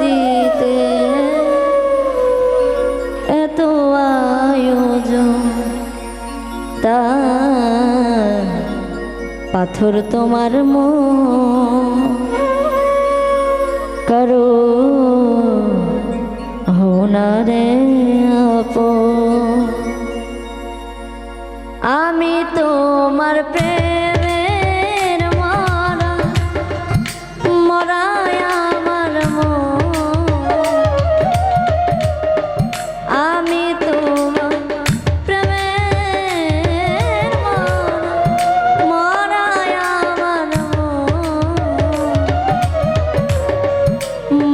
দিতে। এত আয়োজন তা পাথর তোমার মন করো হোনারে আপন। আমি তোমার প্রেমের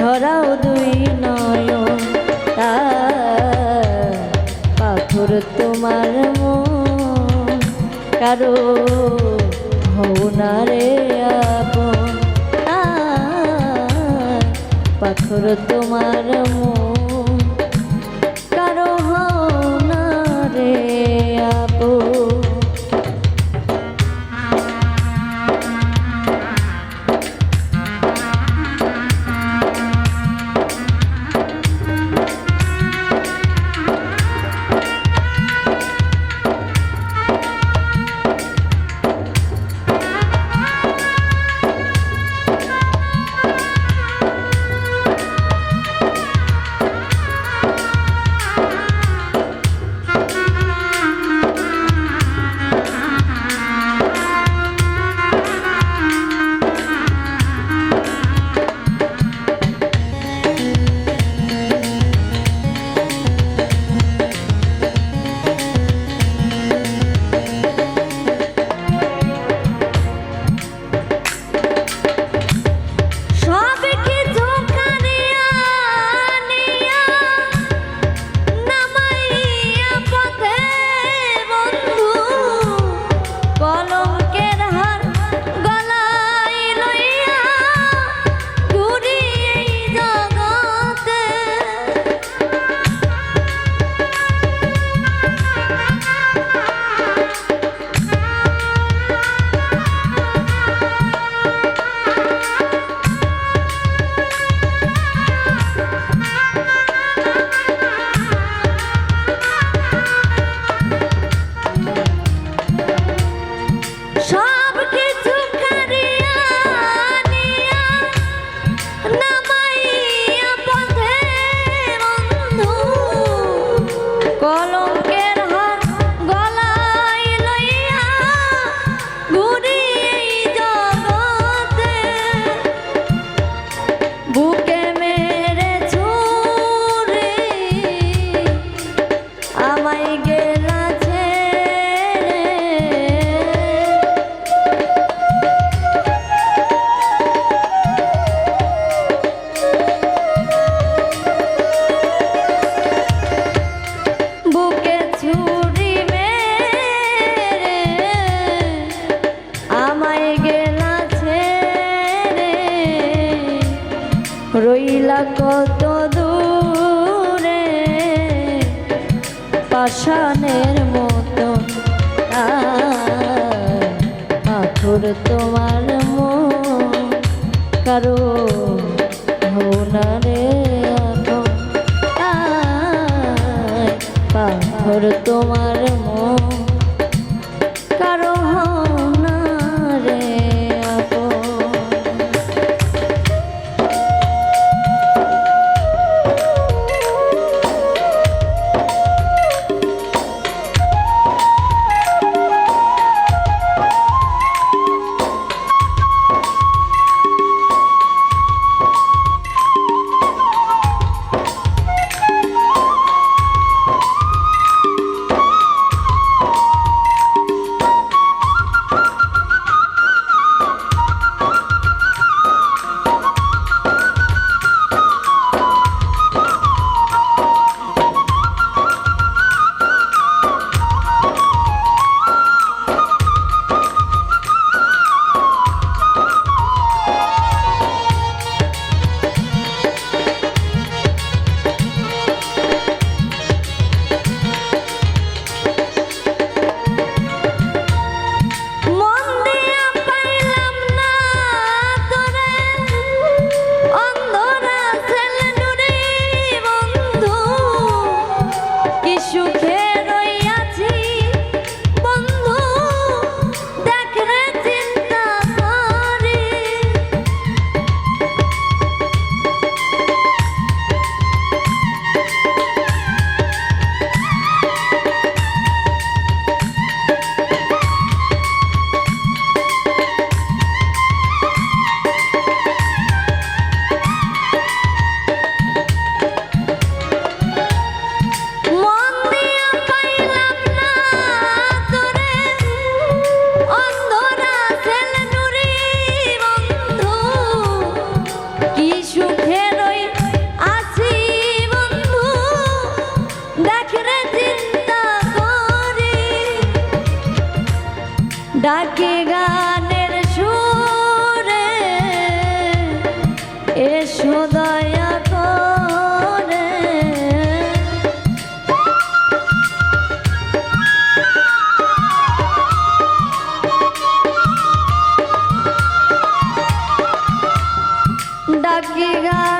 ঝরাও দুই নয় তা পাথর তোমার কারও হও না রে আপন পাথর তোমার মন। মোর তোমার মো কারও হও পাথর তোমার মো ডাকে গানের সুরে এসো দয়া করে। ডাকে গান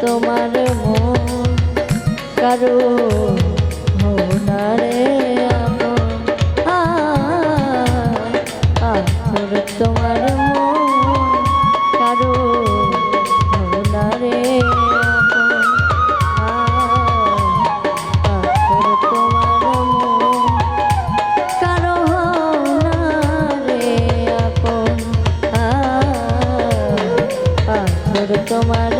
তোমার মন কারও হোনারে আমার তোমার মন কারও হোনারে তোমার